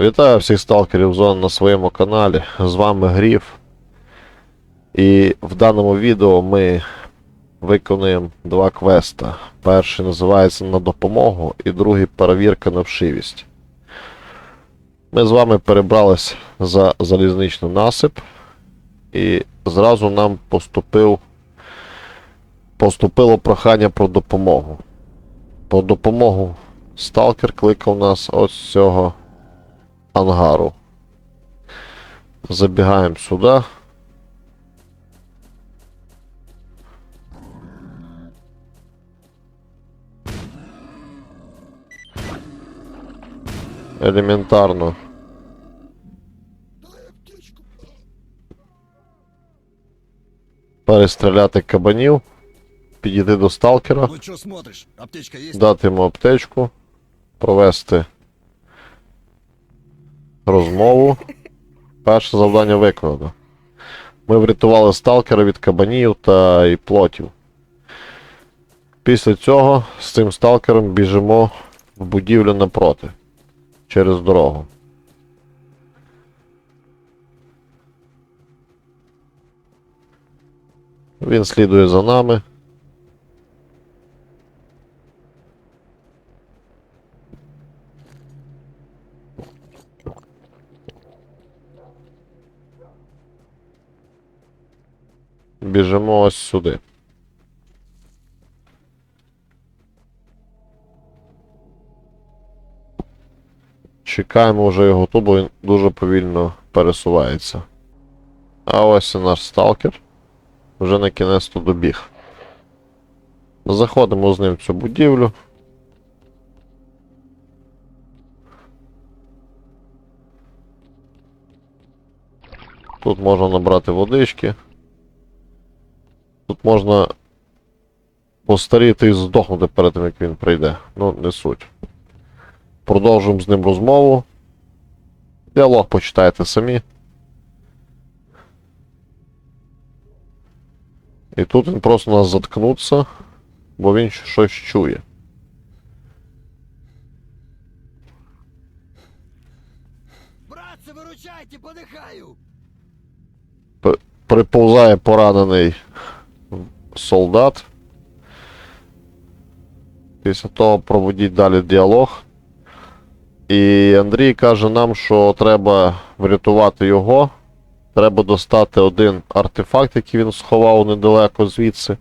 Вітаю всіх сталкерів зон на своєму каналі. З вами Гріф. І в даному відео ми виконуємо два квеста. Перший називається на допомогу, і другий перевірка на вшивість. Ми з вами перебрались за залізничний насип, і зразу нам поступив, поступило прохання про допомогу. По допомогу сталкер кликав нас ось цього ангару. Забігаємо сюди. Елементарно. Перестріляти кабанів, підійти до сталкера, Ну дати йому аптечку, провести розмову. Перше завдання виконано. Ми врятували сталкера від кабанів та і плотів. Після цього з цим сталкером біжимо в будівлю напроти через дорогу. Він слідує за нами. Біжимо ось сюди. Чекаємо вже його тут, бо він дуже повільно пересувається. А ось і наш сталкер. Вже на кінець тут добіг. Заходимо з ним в цю будівлю. Тут можна набрати водички Тут можна постаріти і здохнути перед тим, як він прийде. Ну, не суть. Продовжуємо з ним розмову. Діалог почитайте самі. І тут він просто нас заткнуться, бо він щось чує. Братцы, выручайте, подыхаю! Приповзає поранений солдат. Після того проводіть далі діалог. І Андрій каже нам, що треба врятувати його. Треба достати один артефакт, який він сховав недалеко звідси,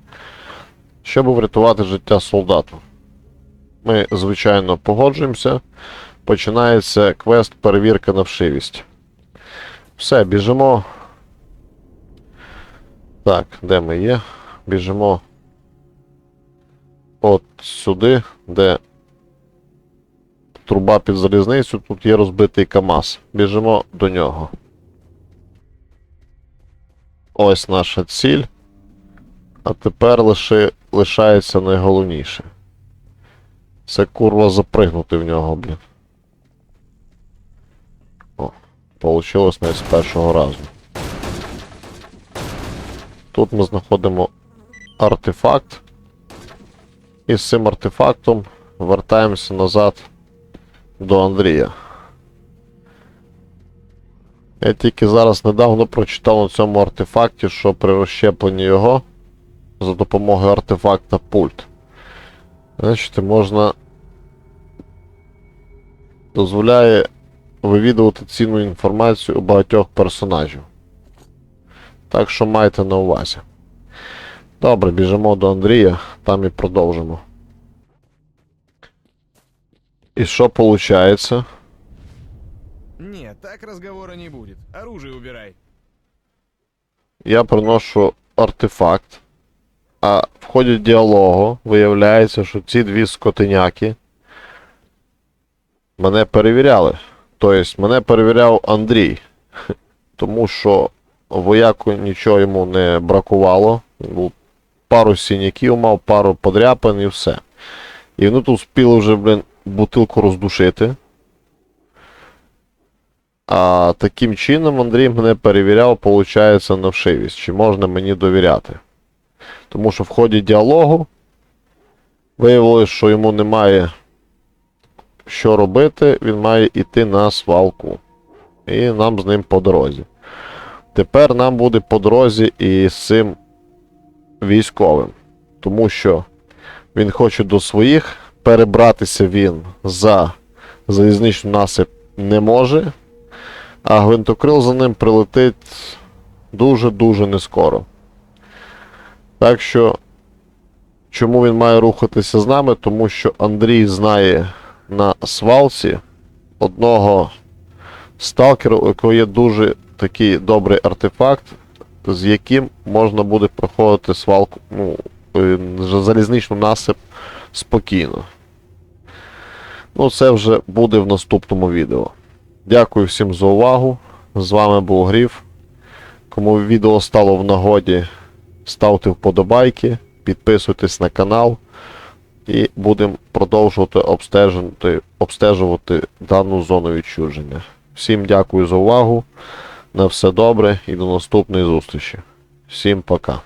щоб врятувати життя солдату. Ми, звичайно, погоджуємося. Починається квест перевірка на вшивість. Все, біжимо. Так, де ми є? Біжимо от сюди, де труба під залізницю, тут є розбитий КАМАЗ. Біжимо до нього. Ось наша ціль. А тепер лише лишається найголовніше. Це курва запригнути в нього, блін. О, получилось навіть з першого разу. Тут ми знаходимо артефакт. І з цим артефактом вертаємося назад до Андрія. Я тільки зараз недавно прочитав на цьому артефакті, що при розщепленні його за допомогою артефакта пульт. Значить, можна. дозволяє вивідувати цінну інформацію у багатьох персонажів. Так що майте на увазі. Добре, біжимо до Андрія, там і продовжимо. І що виходить? Нет, так разговора не будет. Оружие убирай. Я приношу артефакт, а в ході діалогу виявляється, що ці дві скотиняки мене перевіряли. Тобто мене перевіряв Андрій. Тому що вояку нічого йому не бракувало. Був пару синяків мав, пару подряпин і все. І вони тут успіли вже, блін, бутилку роздушити. А таким чином Андрій мене перевіряв, виходить, на вшивість, чи можна мені довіряти. Тому що в ході діалогу виявилось, що йому немає що робити, він має йти на свалку. І нам з ним по дорозі. Тепер нам буде по дорозі і з цим військовим. Тому що він хоче до своїх, перебратися він за залізничний насип не може, а гвинтокрил за ним прилетить дуже-дуже нескоро. Так що, чому він має рухатися з нами? Тому що Андрій знає на свалці одного сталкера, у якого є дуже такий добрий артефакт, з яким можна буде проходити свалку, ну, е, залізничну насип спокійно. Ну, це вже буде в наступному відео. Дякую всім за увагу. З вами був Гріф. Кому відео стало в нагоді, ставте вподобайки, підписуйтесь на канал і будемо продовжувати обстежувати, обстежувати дану зону відчуження. Всім дякую за увагу. На все добре і до наступної зустрічі. Всім пока.